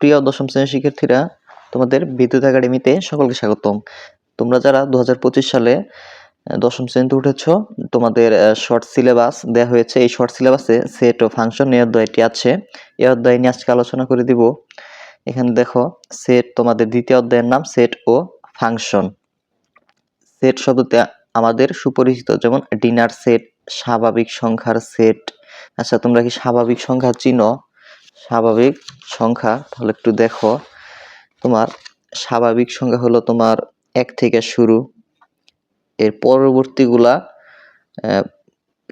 প্রিয় দশম শ্রেণির শিক্ষার্থীরা, তোমাদের বিদ্যুৎ একাডেমিতে সকলকে স্বাগতম। তোমরা যারা দু হাজার পঁচিশ সালে দশম শ্রেণীতে উঠেছ, তোমাদের শর্ট সিলেবাস দেওয়া হয়েছে। এই শর্ট সিলেবাসে সেট ও ফাংশন এই অধ্যায়টি আছে। এই অধ্যায় নিয়ে আজকে আলোচনা করে দিব। এখানে দেখো সেট তোমাদের দ্বিতীয় অধ্যায়ের নাম সেট ও ফাংশন সেট শব্দতে আমাদের সুপরিচিত যেমন ডিনার সেট স্বাভাবিক সংখ্যার সেট আচ্ছা তোমরা কি স্বাভাবিক সংখ্যা চিনো? স্বাভাবিক সংখ্যা, তাহলে একটু দেখো। তোমার স্বাভাবিক সংখ্যা হলো তোমার এক থেকে শুরু। এর পরবর্তীগুলা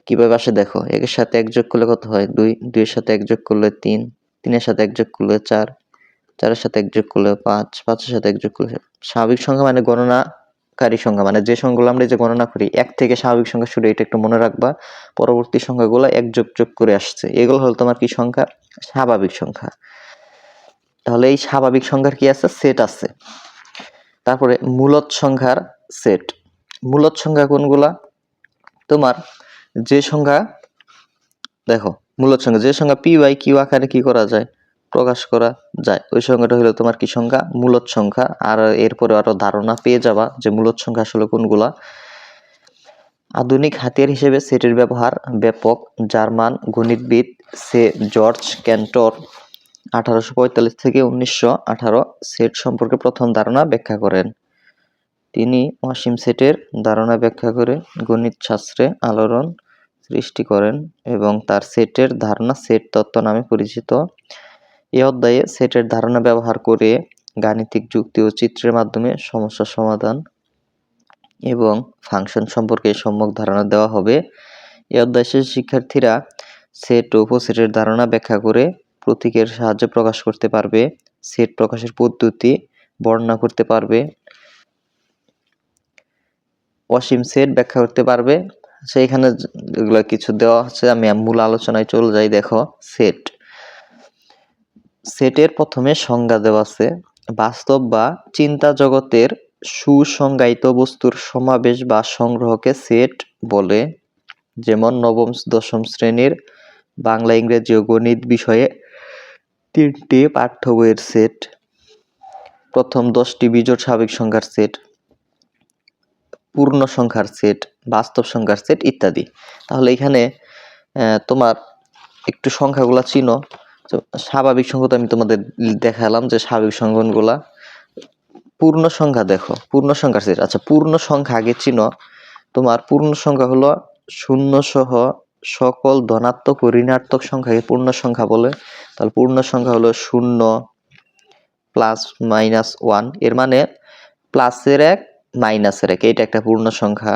কীভাবে আসে দেখো, একের সাথে এক যোগ করলে কত হয়? দুই, দুইয়ের সাথে এক যোগ করলে তিন, তিনের সাথে এক যোগ করলে চার, চারের সাথে এক যোগ করলে পাঁচ, পাঁচের সাথে এক যোগ করলে স্বাভাবিক সংখ্যা মানে গণনাকারী সংখ্যা মানে যে সংখ্যাগুলো আমরা যে গণনা করি, এক থেকে স্বাভাবিক সংখ্যা শুরু এটা একটু মনে রাখবা, পরবর্তী সংখ্যাগুলো এক যোগ যোগ করে আসছে। এগুলো হলো তোমার কি সংখ্যা? স্বাভাবিক সংখ্যা। তাহলে এই স্বাভাবিক সংখ্যার কি আছে? সেট আছে। তারপরে মূলত সংখ্যার সেট মূলত সংখ্যা কোনগুলা? তোমার যে সংখ্যা, দেখো, মূলত সংখ্যা, যে সংখ্যা পি বাই কিউ আকারে কি করা যায়? প্রকাশ করা যায়। ওই সংখ্যাটা হলো তোমার কি সংখ্যা? মূলত সংখ্যা। আর এরপরে আরও ধারণা পেয়ে যাবা যে মূলত সংখ্যা আসলে কোনগুলা। আধুনিক হাতিয়ার হিসেবে সেটের ব্যবহার ব্যাপক। জার্মান গণিতবিদ সে জর্জ ক্যান্টর আঠারোশো পঁয়তাল্লিশ থেকে উনিশশো আঠারো সেট সম্পর্কে প্রথম ধারণা ব্যাখ্যা করেন। তিনি অসীম সেটের ধারণা ব্যাখ্যা করে গণিত শাস্ত্রে আলোড়ন সৃষ্টি করেন এবং তার সেটের ধারণা সেট তত্ত্ব নামে পরিচিত। এই অধ্যায়ে সেটের ধারণা ব্যবহার করে গাণিতিক যুক্তি ও চিত্রের মাধ্যমে সমস্যা সমাধান এবং ফাংশন সম্পর্কে সম্যক ধারণা দেওয়া হবে। এই অধ্যায় শেষে শিক্ষার্থীরা সেট ও উপসেটের ধারণা ব্যাখ্যা করে প্রতীকের সাহায্যে প্রকাশ করতে পারবে, সেট প্রকাশের পদ্ধতি বর্ণনা করতে পারবে, অসীম সেট ব্যাখ্যা করতে পারবে। সেইখানে এগুলো কিছু দেওয়া আছে, আমি মূল আলোচনায় চলে যাই, দেখো, সেট। সেটের প্রথমে সংজ্ঞা দেওয়া আছে, বাস্তব বা চিন্তা জগতের সুসংজ্ঞায়িত বস্তুর সমাবেশ বা সংগ্রহকে সেট বলে। যেমন নবম দশম শ্রেণির বাংলা, ইংরেজি ও গণিত বিষয়ে তিনটি পাঠ্য বইয়ের সেট। প্রথম দশটি বিজোড় স্বাভাবিক সংখ্যার সেট, পূর্ণ সংখ্যার সেট, বাস্তব সংখ্যার সেট ইত্যাদি। তাহলে এখানে তোমার একটু সংখ্যাগুলা চিনো। তো স্বাভাবিক সংখ্যা আমি তোমাদের দেখালাম যে স্বাভাবিক সংখ্যাগুলা পূর্ণ সংখ্যা দেখো, পূর্ণ সংখ্যা সেট আচ্ছা পূর্ণ সংখ্যা আগে চিনো। তোমার পূর্ণ সংখ্যা হলো শূন্য সহ সকল ধনাত্মক ও ঋণাত্মক সংখ্যাকে পূর্ণ সংখ্যা বলে। তাহলে পূর্ণ সংখ্যা হলো শূন্য প্লাস মাইনাস ওয়ানের মানে প্লাসের এক মাইনাসের এক। এটা একটা পূর্ণ সংখ্যা।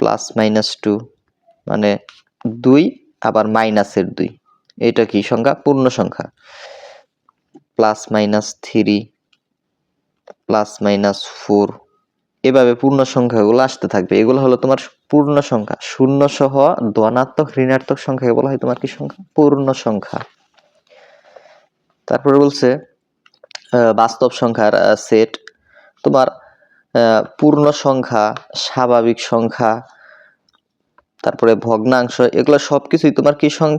প্লাস মাইনাস টু মানে দুই, আবার মাইনাসের দুই। এটা কি সংখ্যা? পূর্ণ সংখ্যা। Plus minus three, plus minus four, এভাবে পূর্ণ সংখ্যাগুলো আসতে থাকবে। এগুলো হলো তোমার পূর্ণ সংখ্যা। শূন্য সহ ধনাত্মক, ঋণাত্মক সংখ্যাকে বলা হয় তোমার কি সংখ্যা? পূর্ণ সংখ্যা। তারপরে বলছে বাস্তব সংখ্যার সেট তোমার পূর্ণ সংখ্যা, স্বাভাবিক সংখ্যা, তারপরে ভগ্নাংশ, এগুলো সবকিছুই তোমার কি সং-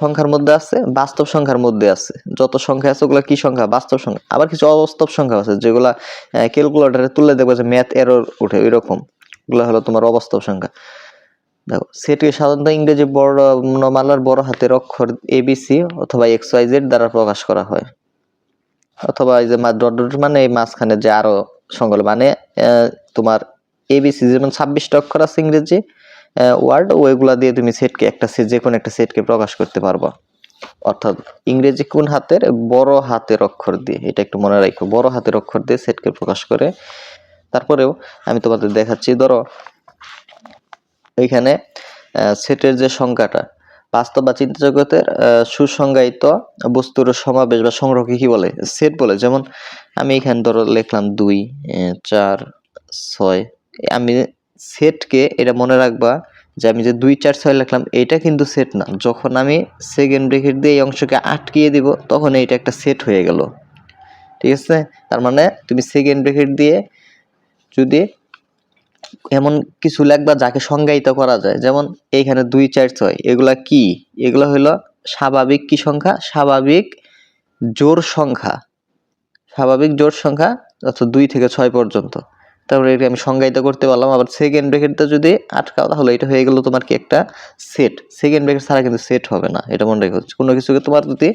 সংখ্যার মধ্যে আছে, বাস্তব সংখ্যার মধ্যে আছে। যত সংখ্যা আছে, ওগুলা কি সংখ্যা? বাস্তব সংখ্যা। আবার কিছু অবাস্তব সংখ্যা আছে, যেগুলা ক্যালকুলেটরে তুললে দেখবে যে ম্যাথ এরর উঠে ওই রকম ওগুলো হলো তোমার অবাস্তব সংখ্যা। দেখো, সেটি সাধারণত ইংরেজি বড়, মালার বড় হাতের অক্ষর এবিসি অথবা এক্স ওয়াই জেড দ্বারা প্রকাশ করা হয়। অথবা এই যে ডট ডট মানে এই মাঝখানে যে আরও সংখ্যা মানে তোমার এবিসি যেমন ছাব্বিশটা অক্ষর আছে ইংরেজি ওয়ার্ড ওইগুলা দিয়ে তুমি সেটকে একটা সেট যে কোনো একটা সেটকে প্রকাশ করতে পারবা। অর্থাৎ ইংরেজি কোন হাতের? বড় হাতের অক্ষর দিয়ে। এটা একটু মনে রাখো, বড় হাতের অক্ষর দিয়ে সেটকে প্রকাশ করে। তারপরেও আমি তোমাদের দেখাচ্ছি, ধরো এইখানে সেটের যে সংখ্যাটা, বাস্তব বা চিন্তা জগতের সুসংজ্ঞায়িত বস্তুর সমাবেশ বা সংগ্রহকে কি বলে? সেট বলে। যেমন আমি এখানে ধরো লিখলাম দুই চার, ছয়, আমি সেটকে এটা মনে রাখবা যে আমি যে দুই চার ছয় লিখলাম এটা কিন্তু সেট না। যখন আমি সেকেন্ড ব্রেকেট দিয়ে এই অংশকে আটকিয়ে দিব, তখন এইটা একটা সেট হয়ে গেল। ঠিক আছে? তার মানে তুমি সেকেন্ড ব্রেকেট দিয়ে যদি এমন কিছু লেখবা যাকে সংজ্ঞায়িত করা যায়, যেমন এইখানে দুই চার ছয়, এগুলা কি? এগুলো হলো স্বাভাবিক কি সংখ্যা? স্বাভাবিক জোড় সংখ্যা। স্বাভাবিক জোড় সংখ্যা, অর্থাৎ দুই থেকে ছয় পর্যন্ত। তারপরে এটা আমি সংজ্ঞায়িত করতে পারলাম। আবার সেকেন্ড ব্র্যাকেটটা যদি আটকাও, তাহলে এটা হয়ে গেল তোমার কি একটা সেট সেকেন্ড ব্র্যাকেট ছাড়া কিন্তু সেট হবে না, এটা মনে রেখো। কোনো কিছুকে তোমার যদি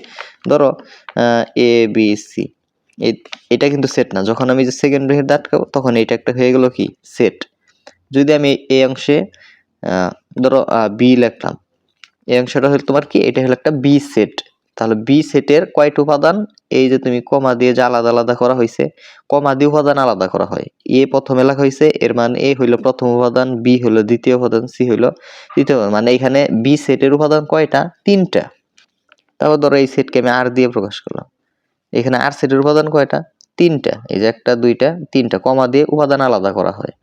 ধরো এ বি সি এটা কিন্তু সেট না। যখন আমি যে সেকেন্ড ব্র্যাকেট আটকাবো, তখন এটা একটা হয়ে গেল কি? সেট যদি আমি এই অংশে ধরো বি লিখলাম এই অংশটা হলো তোমার কি? এটা হলো একটা বি সেট তাহলে বি সেটের কয়টা উপাদান? এই যে তুমি কমা দিয়ে যে আলাদা আলাদা করা হয়েছে কমা দিয়ে উপাদান আলাদা করা হয়। এ প্রথমে লেখা হয়েছে এর মানে এ হইল প্রথম উপাদান বি হইল দ্বিতীয় উপাদান সি হইল তৃতীয় মানে এখানে বি সেটের উপাদান কয়টা? তিনটা। তারপর ধরো এই সেটকে আমি আর দিয়ে প্রকাশ করলাম। এখানে আর সেটের উপাদান কয়টা? তিনটা। এই যে একটা, দুইটা, তিনটা। কমা দিয়ে উপাদান আলাদা করা হয়।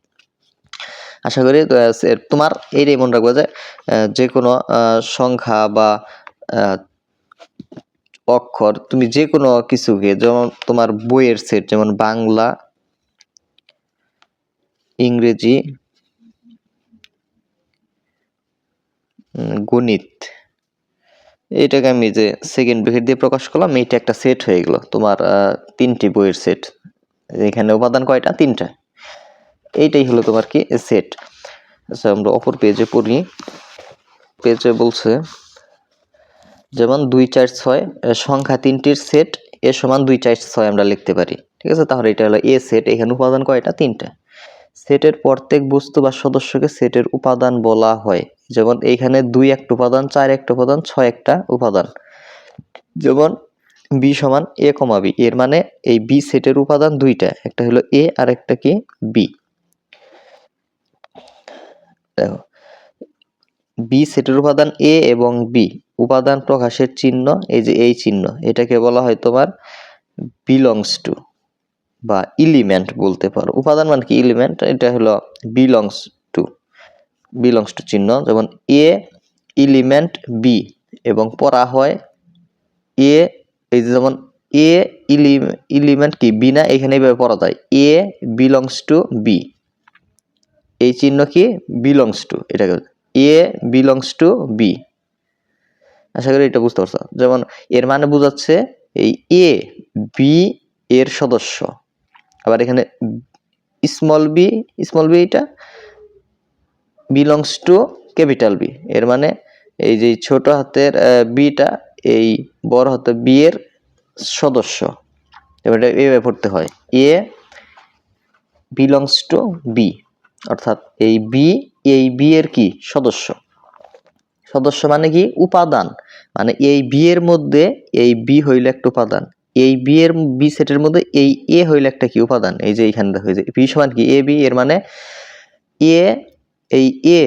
আশা করি তোমার এইটাই মনে রাখব যে যে কোনো সংখ্যা বা অক্ষর, তুমি যে কোনো কিছুকে, যেমন তোমার বইয়ের সেট যেমন বাংলা, ইংরেজি গণিত। এটাকে আমি যে সেকেন্ড ব্র্যাকেট দিয়ে প্রকাশ করলাম, এইটা একটা সেট হয়ে গেল। তোমার তিনটি বইয়ের সেট এখানে উপাদান কয়টা? তিনটা। এইটাই হলো তোমার কি সেট আচ্ছা আমরা অপর পেজে পড়ি। পেজে বলছে যেমন দুই চার ছয় সংখ্যা তিনটির সেট এ সমান দুই চার ছয় আমরা লিখতে পারি। ঠিক আছে? তাহলে এটা হলো এ সেট এখানে উপাদান কয়টা? তিনটা। সেটের প্রত্যেক বস্তু বা সদস্যকে সেটের উপাদান বলা হয়। যেমন এইখানে দুই একটা উপাদান, চার একটা উপাদান, ছয় একটা উপাদান। যেমন বি সমান এ কমা বি এর মানে এই বি সেটের উপাদান দুইটা, একটা হলো এ আর একটা কি? বি দেখো বি সেটের উপাদান এ এবং বি উপাদান প্রকাশের চিহ্ন, এই যে এই চিহ্ন, এটাকে বলা হয় তোমার বিলংস টু বা ইলিমেন্ট বলতে পারো। উপাদান মানে কি ইলিমেন্ট এটা হলো বিলংস টু বিলংস টু চিহ্ন, যেমন এ ইলিমেন্ট বি এবং পড়া হয় এ এই যে যেমন এ ইলিমেন্ট কি? বি না? এখানে এইভাবে পড়া যায়। এ বিলংস টু বি এই চিহ্ন কি? বিলংস টু এটাকে এ বিলংস টু বি আশা করি এটা বুঝতে পারছ। যেমন এর মানে বোঝাচ্ছে এই এ বি এর সদস্য। আবার এখানে স্মল বি স্মল বি এটা বিলংস টু ক্যাপিটাল বি এর মানে এই যে ছোট হাতের বিটা এই বড় হাতের বি এর সদস্য। এবার এটা এইভাবে পড়তে হয়। এ বিলংস টু বি অর্থাৎ এই বি এই বিয়ের কি? সদস্য। সদস্য মানে কি? উপাদান। মানে এই বিয়ের মধ্যে এই বি হইল একটা উপাদান। এই বি এর বি সেটের মধ্যে এই এ হইল একটা কি? উপাদান। এই যে এইখানে দেখো এই যে বি সমান কি? এ, বি, এর মানে এ, এই এ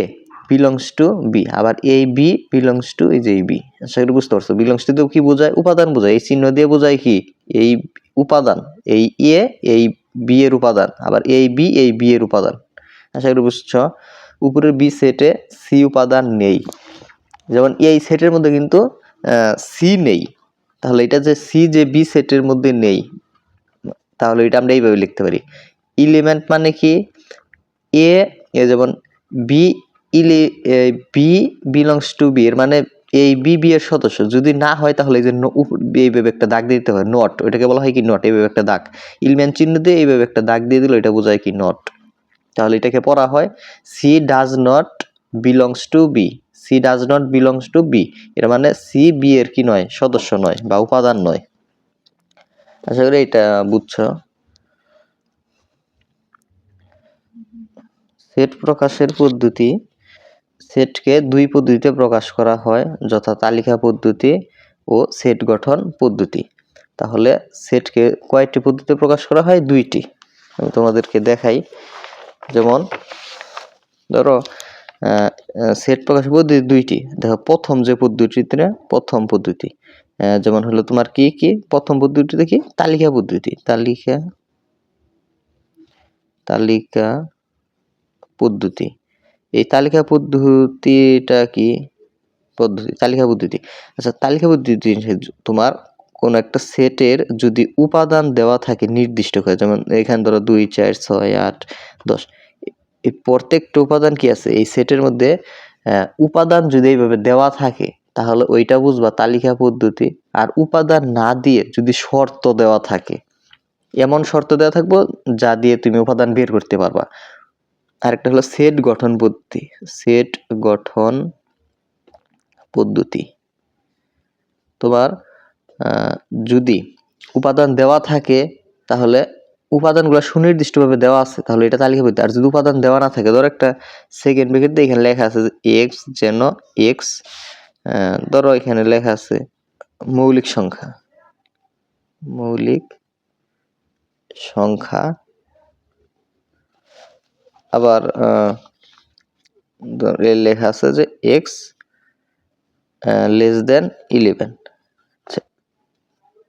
বিলংস টু বি। আবার এই বি বিলংস টু এই যে এই বি। আশা করি বুঝতে পারছ? বিলংস টু কি বোঝায়? উপাদান বোঝায়। এই চিহ্ন দিয়ে বোঝায় কি? এই উপাদান। এই এ, এই বি এর উপাদান। আবার এই বি এই বি এর উপাদান। আশা করি বুঝছ? উপরের বি সেটে সি উপাদান নেই। যেমন এই সেটের মধ্যে কিন্তু সি নেই। তাহলে এটা যে সি যে বি সেটের মধ্যে নেই, তাহলে এটা আমরা এইভাবে লিখতে পারি। ইলিমেন্ট মানে কি? এ যেমন বি ইলি বি বিলংস টু বি এর মানে এই বি বি এর সদস্য। যদি না হয় তাহলে এই যে এইভাবে একটা দাগ দিতে হয় নট ওইটাকে বলা হয় কি নট এইভাবে একটা দাগ। ইলমেন্ট চিহ্ন দিয়ে এইভাবে একটা দাগ দিয়ে দিল এটা বোঝায় কি নট তাহলে এটাকে পড়া হয় C does not belongs to B C does not belongs to B এর মানে সি বি এর কি নয়? সদস্য নয় বা উপাদান নয়। আশা করি এটা বুঝছ। সেট প্রকাশের পদ্ধতি। সেটকে দুই পদ্ধতিতে প্রকাশ করা হয়, যথা তালিকা পদ্ধতি ও সেট গঠন পদ্ধতি। তাহলে সেটকে কয়েকটি পদ্ধতিতে প্রকাশ করা হয়? দুইটি। আমি তোমাদেরকে দেখাই। যেমন, ধরো সেট প্রকাশ পদ্ধতি দুইটি। দেখো, প্রথম যে পদ্ধতিতে প্রথম পদ্ধতি। যেমন হলো তোমার কি কি? প্রথম পদ্ধতিতে কি? তালিকা পদ্ধতি। তালিকা তালিকা পদ্ধতি। এই তালিকা পদ্ধতিটা কি? পদ্ধতি, তালিকা পদ্ধতি। আচ্ছা তালিকা পদ্ধতি তোমার কোন একটা সেটের যদি উপাদান দেওয়া থাকে নির্দিষ্ট করে, যেমন এখানে ধরো দুই, চার, ছয়, আট, দশ এই প্রত্যেকটা উপাদান কি আছে? এই সেটের মধ্যে উপাদান যদি এইভাবে দেওয়া থাকে, তাহলে ওইটা বুঝবা তালিকা পদ্ধতি। আর উপাদান না দিয়ে যদি শর্ত দেওয়া থাকে, এমন শর্ত দেওয়া থাকব যা দিয়ে তুমি উপাদান বের করতে পারবা। আরেকটা হলো সেট গঠন পদ্ধতি। সেট গঠন পদ্ধতি। তোমার যদি উপাদান দেওয়া থাকে, তাহলে উপাদানগুলো সুনির্দিষ্টভাবে দেওয়া আছে, তাহলে এটা তালিকা পদ্ধতি আর যদি উপাদান দেওয়া না থাকে, ধরো একটা সেকেন্ড ব্রেকেট দিয়ে এখানে লেখা আছে যে এক্স যেন এক্স ধরো এখানে লেখা আছে মৌলিক সংখ্যা। মৌলিক সংখ্যা। আবার লেখা আছে যে এক্স লেস দেন ইলেভেন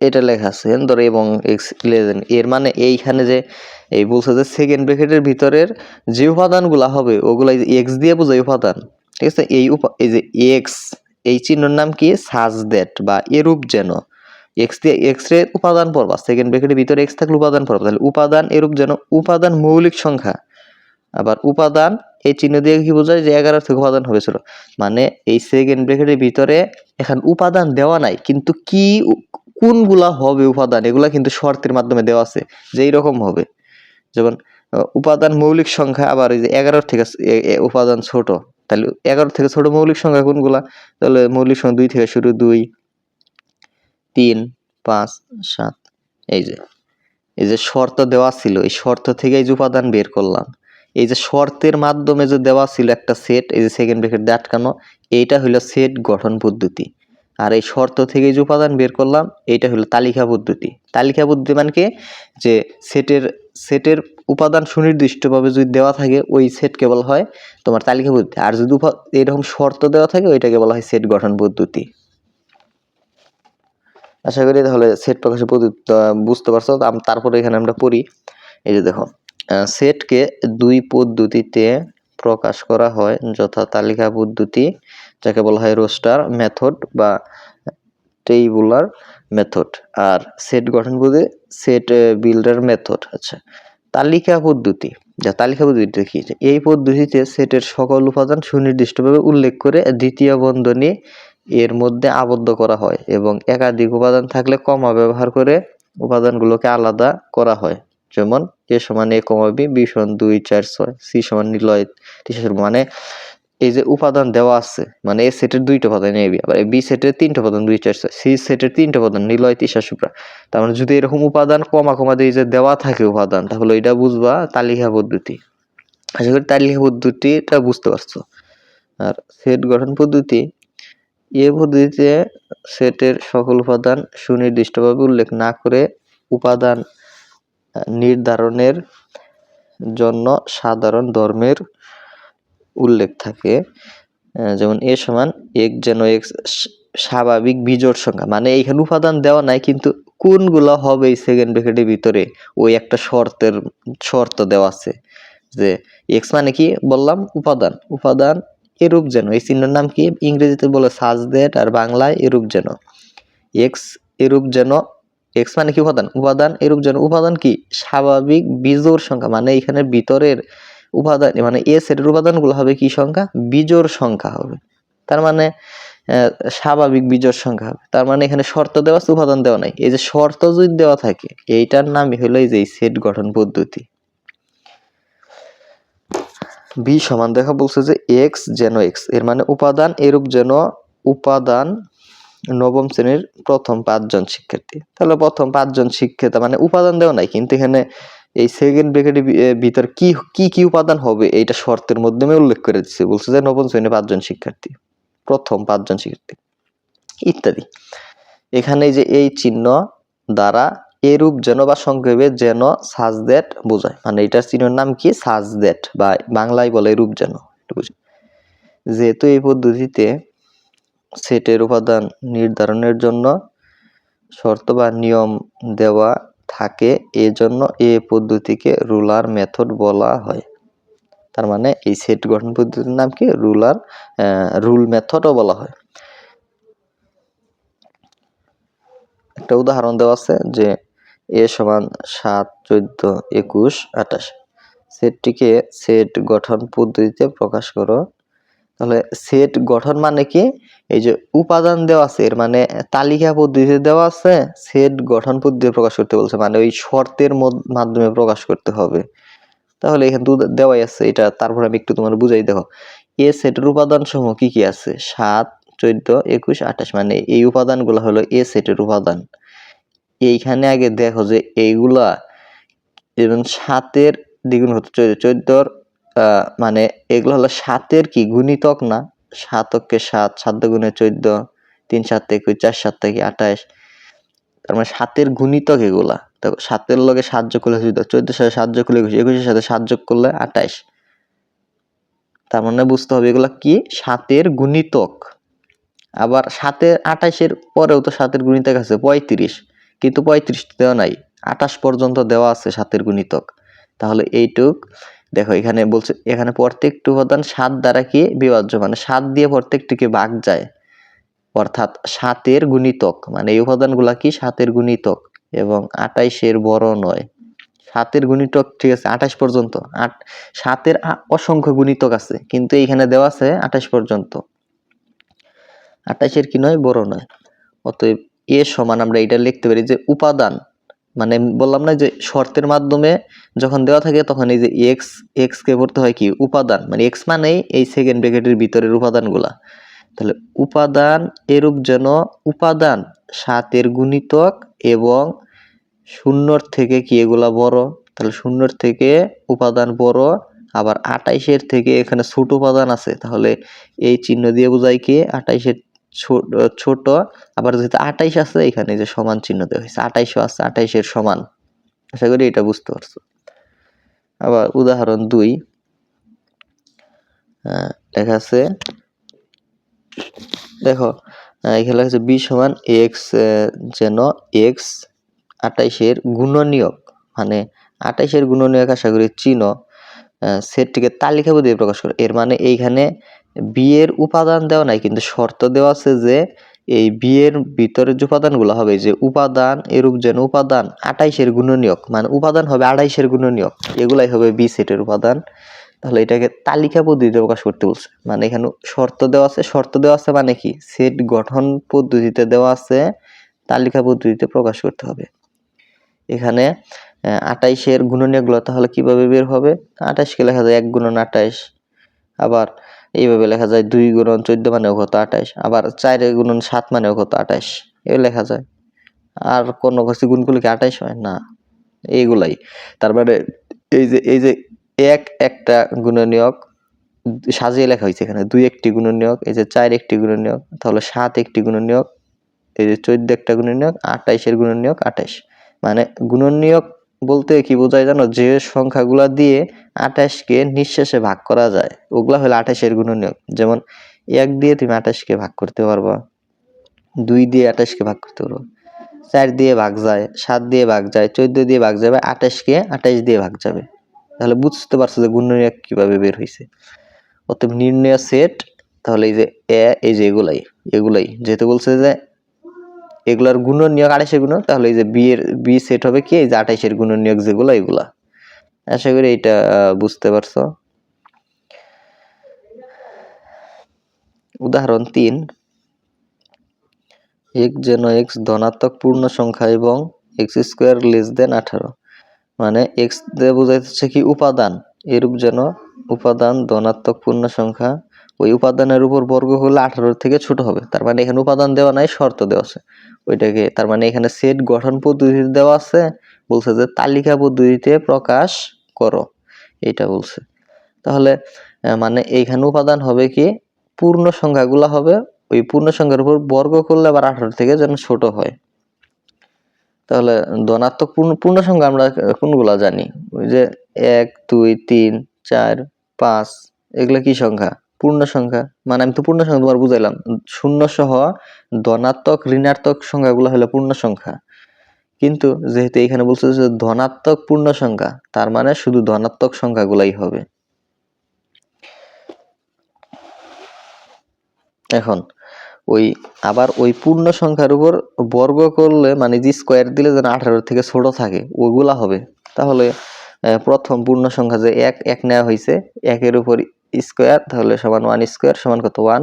এটা লেখা আছে ধরো এবং এক্স দেন এর মানে এইখানে যে এই বলছে যে সেকেন্ড ব্র্যাকেটের ভিতরের যে উপাদানগুলো হবে, ওগুলা এক্স দিয়ে বোঝায় উপাদান। ঠিক আছে? এই উপা এই যে এক্স এই চিহ্নর নাম কি? সাজ দ্যাট বা এরূপ যেন। এক্স দিয়ে এক্স রে উপাদান পড়বা সেকেন্ড ব্র্যাকেটের ভিতরে এক্স থাকলে উপাদান পড়বা। তাহলে উপাদান, এরূপ যেন, উপাদান মৌলিক সংখ্যা। আবার উপাদান, এই চিহ্ন দিয়ে কি বোঝায় যে এগারো থেকে উপাদান হবে ছিল মানে এই সেকেন্ড ব্র্যাকেটের ভিতরে এখন উপাদান দেওয়া নাই, কিন্তু কি কোনগুলা হবে উপাদান? এগুলা কিন্তু শর্তের মাধ্যমে দেওয়া আছে যে এইরকম হবে। যেমন উপাদান মৌলিক সংখ্যা আবার এই যে এগারোর থেকে উপাদান ছোট। তাহলে এগারো থেকে ছোট মৌলিক সংখ্যা কোনগুলা? তাহলে মৌলিক সংখ্যা দুই থেকে শুরু দুই, তিন, পাঁচ, সাত। এই যে এই যে শর্ত দেওয়া ছিল, এই শর্ত থেকে এই যে উপাদান বের করলাম। এই যে শর্তের মাধ্যমে যে দেওয়া ছিল একটা সেট এই যে সেকেন্ড ব্রেকেট দিয়ে আটকানো, এইটা হলো সেট গঠন পদ্ধতি। আর এই শর্ত থেকে যে উপাদান বের করলাম, এইটা হলো তালিকা পদ্ধতি। তালিকা পদ্ধতি মানে কি? যে সেটের সেটের উপাদান সুনির্দিষ্টভাবে যদি দেওয়া থাকে, ওই সেট কেবল হয় তোমার তালিকা পদ্ধতি। আর যদি এরকম শর্ত দেওয়া থাকে, ওইটাকে বলা হয় সেট গঠন পদ্ধতি। আশা করি তাহলে সেট প্রকাশের পদ্ধতি বুঝতে পারছ। তারপরে এখানে আমরা পড়ি। এই যে দেখো সেটকে দুই পদ্ধতিতে প্রকাশ করা হয় যথা তালিকা পদ্ধতি, যাকে বলা হয় রোস্টার মেথড বা টেইবুলার মেথড। আর সেট গঠন পদ্ধতি সেট বিল্ডার মেথড আচ্ছা তালিকা পদ্ধতি, যা তালিকা পদ্ধতিটা কি? এই পদ্ধতিতে সেটের সকল উপাদান সুনির্দিষ্টভাবে উল্লেখ করে দ্বিতীয় বন্ধনী এর মধ্যে আবদ্ধ করা হয় এবং একাধিক উপাদান থাকলে কমা ব্যবহার করে উপাদানগুলোকে আলাদা করা হয়। যেমন এ সমান এ কমা বি বি সমান দুই, চার, ছয় সি সমান তিসার মানে এই যে উপাদান দেওয়া আছে মানে এ সেটের দুইটা উপাদান বি আবার বি সেটের তিনটা উপাদান, দুই, চার, ছয় সি সেটের তিনটা উপাদান নিলয় তিসা শুক্রা তার মানে যদি এরকম উপাদান কমা কমা দিয়ে যে দেওয়া থাকে উপাদান, তাহলে এটা বুঝবা তালিকা পদ্ধতি। আশা করি তালিকা পদ্ধতিটা বুঝতে পারছ। আর সেট গঠন পদ্ধতি, এ পদ্ধতিতে সেটের সকল উপাদান সুনির্দিষ্টভাবে উল্লেখ না করে উপাদান নির্ধারণের জন্য সাধারণ ধর্মের উল্লেখ থাকে। যেমন এ সমান এক যেন এক স্বাভাবিক বিজোড় সংখ্যা। মানে এইখানে উপাদান দেওয়া নাই, কিন্তু কোনগুলো হবে এই সেকেন্ড ব্র্যাকেটের ভিতরে? ওই একটা শর্তের, শর্ত দেওয়া আছে যে এক্স মানে কি? বললাম উপাদান। উপাদান এরূপ যেন, এই চিহ্নের নাম কি? ইংরেজিতে বলে সাজ দেট আর বাংলায় এরূপ যেন। এক্স এরূপ যেন এক্স মানে কি উপাদান? উপাদান এরূপ যেন, উপাদান কি? স্বাভাবিক বিজোড় সংখ্যা মানে এখানে ভিতরের উপাদান মানে এ সেটের উপাদানগুলো হবে কি সংখ্যা? বিজোড় সংখ্যা হবে। তার মানে স্বাভাবিক বিজোড় সংখ্যা হবে। তার মানে এখানে শর্ত দেওয়া আছে, উপাদান দেওয়া নাই। এই যে শর্ত যদি দেওয়া থাকে, এইটার নামই হলো এই যে সেট গঠন পদ্ধতি। বি সমান দেখা বলছে যে এক্স যেন এক্সের মানে উপাদান এরূপ যেন, উপাদান নবম শ্রেণির প্রথম পাঁচজন শিক্ষার্থী। তাহলে প্রথম পাঁচজন শিক্ষার্থী মানে উপাদান দেওয়া নাই, কিন্তু এখানে এই সেকেন্ড ব্র্যাকেটের ভিতর কি কি কি উপাদান হবে এইটা শর্তের মাধ্যমে উল্লেখ করে দিচ্ছে বলছে যে নবম শ্রেণির পাঁচজন শিক্ষার্থী, প্রথম পাঁচজন শিক্ষার্থী ইত্যাদি। এখানে যে এই চিহ্ন দ্বারা এরূপ যেন বা সংক্ষেপে যেন সাজদেট বোঝায়। মানে এটার চিহ্নের নাম কি? সাজদেট, বা বাংলায় বলে এরূপ যেন বুঝি। যেহেতু এই পদ্ধতিতে সেটের উপাদান নির্ধারণের জন্য শর্ত বা নিয়ম দেওয়া থাকে। এজন্য এ পদ্ধতিকে রুলার মেথড বলা হয়। তার মানে এই সেট গঠন পদ্ধতির নাম কি? রুলার রুল মেথডও বলা হয়। একটা উদাহরণ দেওয়া আছে যে এ সমান সাত, চোদ্দ, একুশ, আঠাশ। সেটটিকে সেট গঠন পদ্ধতিতে প্রকাশ করো। তাহলে সেট গঠন মানে কি? এই যে উপাদান দেওয়া আছে, এর মানে তালিকা পদ্ধতিতে দেওয়া আছে সেট গঠন পদ্ধতি প্রকাশ করতে বলছে মানে ওই শর্তের মাধ্যমে প্রকাশ করতে হবে। তাহলে এখানে দেওয়াই আছে, এটা তারপর আমি একটু তোমার বুঝাই, দেখো। এ সেটের উপাদান সমূহ কি কি আছে? সাত, চোদ্দ, একুশ, আঠাশ মানে এই উপাদানগুলো হলো এ সেটের উপাদান। এইখানে আগে দেখো যে এইগুলা, যেমন সাতের দ্বিগুণ হতো চোদ্দ চোদ্দর মানে এগুলো হলো সাতের কি? গুণিতক না? সাতককে সাত সাত গুণে চোদ্দ, তিন সাত থেকে চার সাত থেকে আঠাশ। তার মানে সাতের গুণিতক এগুলা। দেখো সাতের লগে সাত যোগ করলে চোদ্দ, চোদ্দের সাথে সাত যোগ করলে একুশ, একুশের সাথে সাত যোগ করলে আঠাশ। তার মানে বুঝতে হবে এগুলা কি? সাতের গুণিতক। আবার সাতের আঠাশের পরেও তো সাতের গুণিতক আছে, পঁয়ত্রিশ। কিন্তু পঁয়ত্রিশ দেওয়া নাই। আঠাশ পর্যন্ত দেওয়া আছে সাতের গুণিতক। তাহলে এইটুক। দেখো, এখানে বলছে, এখানে প্রত্যেকটি উপাদান সাত দ্বারা কি বিভাজ্য? মানে সাত দিয়ে প্রত্যেকটিকে ভাগ যায়। অর্থাৎ সাতের গুণিতক। মানে এই উপাদানগুলা কি? সাতের গুণিতক এবং আটাইশের বড় নয়। সাতের গুণিতক, ঠিক আছে আঠাশ পর্যন্ত। আট, সাতের অসংখ্য গুণিতক আছে, কিন্তু এইখানে দেওয়া আছে আঠাশ পর্যন্ত। আঠাশের কি নয়? বড় নয়। অতএব এ সমান আমরা এটা লিখতে পারি যে উপাদান মানে বললাম না যে শর্তের মাধ্যমে যখন দেওয়া থাকে তখন এই যে এক্স এক্স কে পড়তে হয় কি? উপাদান। মানে এক্স মানেই এই সেকেন্ড ব্র্যাকেটের ভিতরের উপাদানগুলা। তাহলে উপাদান এরূপ যেন উপাদান সাতের গুণিতক এবং শূন্যর থেকে কি এগুলা বড়? তাহলে শূন্যর থেকে উপাদান বড়, আবার আটাইশের থেকে এখানে ছোট উপাদান আছে। তাহলে এই চিহ্ন দিয়ে বোঝায় কি? আটাইশের ছোট আবার যেহেতু আটাইশ আছে, এখানে যে সমান চিহ্ন দেওয়া হয়েছে, আটাইশও আছে, আটাইশের সমান। আশা করি এটা বুঝতে পারছ। আবার উদাহরণ দুই। লেখা আছে, দেখো এখানে লেখা আছে বি সমান এক্স যেন এক্স আটাইশের গুণনীয়ক মানে আটাইশের গুণনীয়ক আশা করি চিনো সেটটিকে তালিকাবদ্ধ প্রকাশ করে এর মানে এইখানে বিয়ের উপাদান দেওয়া নাই, কিন্তু শর্ত দেওয়া আছে যে এই বিয়ের ভিতরে যে উপাদানগুলো হবে যে উপাদান এরূপ যেন উপাদান আটাইশের গুণনীয়ক মানে উপাদান হবে আড়াইশের গুণনীয়ক, এগুলাই হবে বি সেটের উপাদান। তাহলে এটাকে তালিকা পদ্ধতিতে প্রকাশ করতে বলছে। মানে এখানে শর্ত দেওয়া আছে, শর্ত দেওয়া আছে মানে কি? সেট গঠন পদ্ধতিতে দেওয়া আছে তালিকা পদ্ধতিতে প্রকাশ করতে হবে। এখানে আটাইশের গুণনীয়কগুলো তাহলে কীভাবে বের হবে? আটাইশকে লেখা যায় এক গুণন আটাইশ। আবার এইভাবে লেখা যায় দুই গুণন চোদ্দ মানেও কত আটাইশ? আবার চার গুণন সাত মানেও কত আটাইশ? এও লেখা যায়। আর কোনো কিছু গুণ করলে কি আটাইশ হয়? না, এইগুলাই। তার মানে এই যে এই যে এক একটা গুণনীয়ক সাজিয়ে লেখা হয়েছে এখানে, দুই একটি গুণনীয়ক, এই যে চার একটি গুণনীয়ক, তাহলে সাত একটি গুণনীয়ক, এই যে চোদ্দ একটা গুণনীয়ক, আটাইশের গুণনীয়ক আটাইশ। মানে গুণনীয়ক বলতে কি বোঝায় জানো? যে সংখ্যাগুলা দিয়ে আঠাশকে নিঃশেষে ভাগ করা যায়। ওগুলা হলো আঠাশের গুণনীয়ক। যেমন এক দিয়ে তুমি আঠাশকে ভাগ করতে পারবা, দুই দিয়ে আঠাশকে ভাগ করতে পারব, চার দিয়ে ভাগ যায়, সাত দিয়ে ভাগ যায়, চোদ্দ দিয়ে ভাগ যাবে, আঠাশকে আঠাশ দিয়ে ভাগ যাবে। তাহলে বুঝতে পারছ যে গুণনীয়ক কীভাবে বের হয়েছে অতএব নির্ণয় সেট, তাহলে এই যে এ, এই যে এগুলাই এগুলাই। যেহেতু বলছে যে এগুলার নিয়োগ আঠাশের গুণ তাহলে এই যে বি এর বি সেট হবে কি? এই যে আঠাশের নিয়োগ যেগুলো, এগুলা। আশা করি এটা বুঝতে পারছ। উদাহরণ তিন। এক্স যেন এক্স ধনাত্মক পূর্ণ সংখ্যা এবং এক্স স্কোয়ার লেস দেন আঠারো। মানে এক্স দিয়ে বোঝাইতেছে কি উপাদান, এরূপ যেন উপাদান ধনাত্মক পূর্ণ সংখ্যা, ওই উপাদানের উপর বর্গ হলে আঠারোর থেকে ছোট হবে। তার মানে এখানে উপাদান দেওয়া নাই, শর্ত দেওয়া আছে। ওইটাকে, তার মানে এখানে সেট গঠন পদ্ধতিতে দেওয়া আছে, বলছে যে তালিকা পদ্ধতিতে প্রকাশ করো। এটা বলছে। তাহলে মানে এইখানে উপাদান হবে কি? পূর্ণ সংখ্যাগুলো হবে, ওই পূর্ণ সংখ্যার উপর বর্গ করলে আবার আঠারো থেকে যেন ছোট হয়। তাহলে ধনাত্মক পূর্ণ পূর্ণ সংখ্যা আমরা কোনগুলা জানি? ওই যে এক, দুই, তিন চার, পাঁচ, এগুলা কি সংখ্যা? পূর্ণ সংখ্যা। মানে আমি তো পূর্ণ সংখ্যা তোমার বুঝাইলাম। শূন্য সহ ধনাত্মক, ঋণাত্মক সংখ্যাগুলো হলো পূর্ণ সংখ্যা। কিন্তু যেহেতু এখানে বলছে যে ধনাত্মক পূর্ণ সংখ্যা, তার মানে শুধু ধনাত্মক সংখ্যাগুলাই হবে। এখন, ওই আবার ওই পূর্ণ সংখ্যার উপর বর্গ করলে মানে যে স্কোয়ার দিলে যেন আঠারো থেকে ছোট থাকে ওগুলা হবে। তাহলে প্রথম পূর্ণ সংখ্যা যে এক এক নেওয়া হয়েছে একের উপর স্কোয়ার, তাহলে সমান ওয়ান স্কোয়ার, সমান কত? ওয়ান।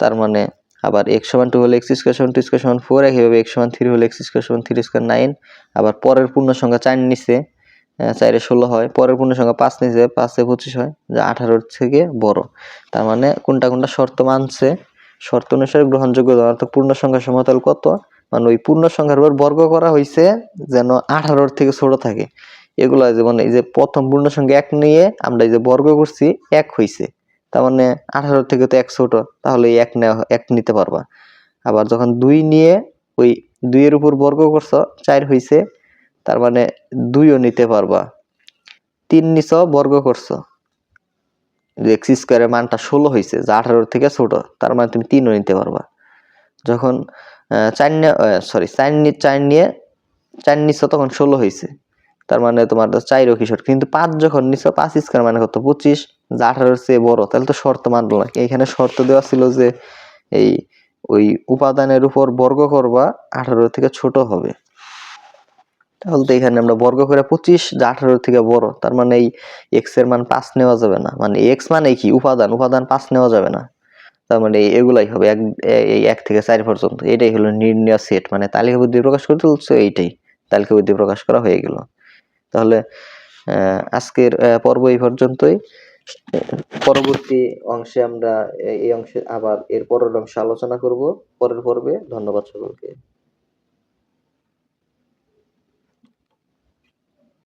তার মানে আবার এক্স সমান টু হলে এক্স স্কোয়ার সমান টু স্কোয়ার সমান ফোর একইভাবে এক্স সমান থ্রি হলে এক্স স্কোয়ার সমান থ্রি স্কোয়ার নাইন আবার পরের পূর্ণ সংখ্যা চার নিচে চারে ষোলো হয়। পরের পূর্ণ সংখ্যা পাঁচ নিচে পাঁচে পঁচিশ হয়, যা আঠারোর থেকে বড়। তার মানে কোনটা কোনটা শর্ত মানছে? শর্ত অনুসারে গ্রহণযোগ্য অর্থাৎ পূর্ণ সংখ্যা সমতল কত? মানে ওই পূর্ণ সংখ্যার উপর বর্গ করা হয়েছে যেন আঠারোর থেকে ছোট থাকে। এগুলো যেমন এই যে প্রথম পূর্ণ সংখ্যা এক নিয়ে আমরা এই যে বর্গ করছি, এক হইছে। তার মানে আঠারো থেকে তো এক ছোট তাহলে এক নেওয়া, এক নিতে পারবা। আবার যখন দুই নিয়ে ওই দুইয়ের উপর বর্গ করছ, চার হইছে, তার মানে দুইও নিতে পারবা। তিন নিছ, বর্গ করছ। এক্স স্কোয়ারের মানটা ষোলো হয়েছে যা আঠারোর থেকে ছোট, তার মানে তুমি তিনও নিতে পারবা। যখন চার সরি চার চার নিয়ে, চার নিচ্ছ তখন ষোলো হয়েছে তার মানে তোমার চাইরও কি শর্ত কিন্তু পাঁচ যখন নিচ্ছ পাঁচ স্কোয়ার মানে কত? পঁচিশ? যা আঠারোর চেয়ে বড়, তাহলে তো শর্ত মানলো না। এখানে শর্ত দেওয়া ছিল যে এই ওই উপাদানের উপর বর্গ করবা, আঠারো থেকে ছোট হবে। তাহলে তো এখানে আমরা বর্গ করে পঁচিশ, যা আঠারো থেকে বড়, তার মানে এই এক্সের মান পাঁচ নেওয়া যাবে না। মানে এক্স মানে কি? উপাদান উপাদান পাঁচ নেওয়া যাবে না। তার মানে এগুলাই হবে, এক, এই এক থেকে চার পর্যন্ত। এটাই হলো নির্ণয় সেট মানে তালিকা বুদ্ধি প্রকাশ করতে বলছে এইটাই। তালিকা বুদ্ধি প্রকাশ করা হয়ে গেল। তাহলে আজকের পর্ব এই পর্যন্তই। পরবর্তী অংশে আমরা, এই অংশে আবার এর পরের অংশে আলোচনা করব, পরের পর্বে। ধন্যবাদ সকলকে।